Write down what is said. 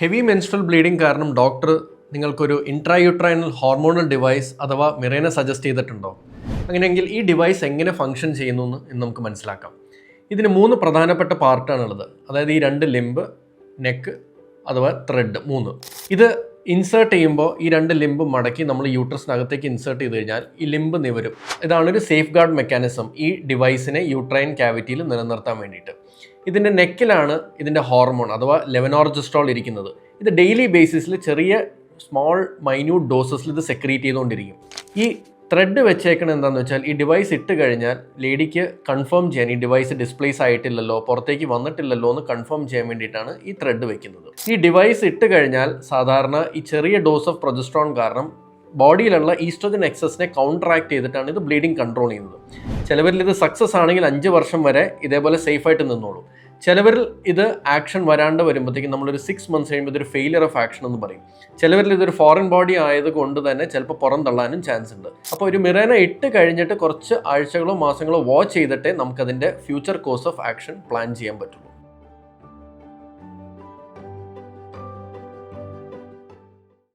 Heavy menstrual bleeding കാരണം doctor നിങ്ങൾക്കൊരു intrauterine hormonal device അഥവാ മിറേന സജസ്റ്റ് ചെയ്തിട്ടുണ്ടോ? അങ്ങനെയെങ്കിൽ ഈ ഡിവൈസ് എങ്ങനെ ഫങ്ഷൻ ചെയ്യുന്നു എന്ന് നമുക്ക് മനസ്സിലാക്കാം. ഇതിന് മൂന്ന് പ്രധാനപ്പെട്ട പാർട്ടാണുള്ളത്. അതായത് ഈ രണ്ട് ലിംബ് നെക്ക് അഥവാ ത്രെഡ് മൂന്ന്. ഇത് ഇൻസേർട്ട് ചെയ്യുമ്പോൾ ഈ രണ്ട് ലിംബ് മടക്കി നമ്മൾ യൂട്രസിനകത്തേക്ക് ഇൻസേർട്ട് ചെയ്ത് കഴിഞ്ഞാൽ ഈ ലിംബ് നിവരും. ഇതാണ് ഒരു സേഫ് ഗാർഡ് മെക്കാനിസം ഈ ഡിവൈസിനെ യൂട്രൈൻ ക്യാവിറ്റിയിൽ നിലനിർത്താൻ വേണ്ടിയിട്ട്. ഇതിന്റെ നെക്കിലാണ് ഇതിന്റെ ഹോർമോൺ അഥവാ ലെവനോർജസ്ട്രോൾ ഇരിക്കുന്നത്. ഇത് ഡെയിലി ബേസിസിൽ ചെറിയ സ്മോൾ മൈന്യൂട്ട് ഡോസസിൽ ഇത് സെക്രീറ്റ് ചെയ്തുകൊണ്ടിരിക്കും. ഈ ത്രെഡ് വെച്ചേക്കണത് എന്താണെന്ന് വെച്ചാൽ ഈ ഡിവൈസ് ഇട്ട് കഴിഞ്ഞാൽ ലേഡിക്ക് കൺഫേം ചെയ്യാൻ ഈ ഡിവൈസ് ഡിസ്പ്ലേസ് ആയിട്ടില്ലല്ലോ പുറത്തേക്ക് വന്നിട്ടില്ലല്ലോ എന്ന് കൺഫേം ചെയ്യാൻ വേണ്ടിയിട്ടാണ് ഈ ത്രെഡ് വെക്കുന്നത്. ഈ ഡിവൈസ് ഇട്ട് കഴിഞ്ഞാൽ സാധാരണ ഈ ചെറിയ ഡോസ് ഓഫ് പ്രൊജസ്ട്രോൺ കാരണം ബോഡിയിലുള്ള ഈസ്ട്രജൻ എക്സസിനെ കൗണ്ടറാക്ട് ചെയ്തിട്ടാണ് ഇത് ബ്ലീഡിങ് കൺട്രോൾ ചെയ്യുന്നത്. ചിലവരിൽ ഇത് സക്സസ് ആണെങ്കിൽ അഞ്ച് വർഷം വരെ ഇതേപോലെ സേഫ് ആയിട്ട് നിന്നോളൂ. ചിലവരിൽ ഇത് ആക്ഷൻ വരാണ്ട് വരുമ്പോഴത്തേക്കും നമ്മളൊരു സിക്സ് മന്ത്സ് കഴിയുമ്പോൾ ഇതൊരു ഫെയിലിയർ ഓഫ് ആക്ഷൻ എന്ന് പറയും. ചിലവരിൽ ഇതൊരു ഫോറിൻ ബോഡി ആയതുകൊണ്ട് തന്നെ ചിലപ്പോൾ പുറം തള്ളാനും ചാൻസ് ഉണ്ട്. അപ്പോൾ ഒരു മിറേന ഇട്ട് കഴിഞ്ഞിട്ട് കുറച്ച് ആഴ്ചകളോ മാസങ്ങളോ വാച്ച് ചെയ്തിട്ടേ നമുക്കതിന്റെ future course of action plan ചെയ്യാൻ പറ്റുള്ളൂ.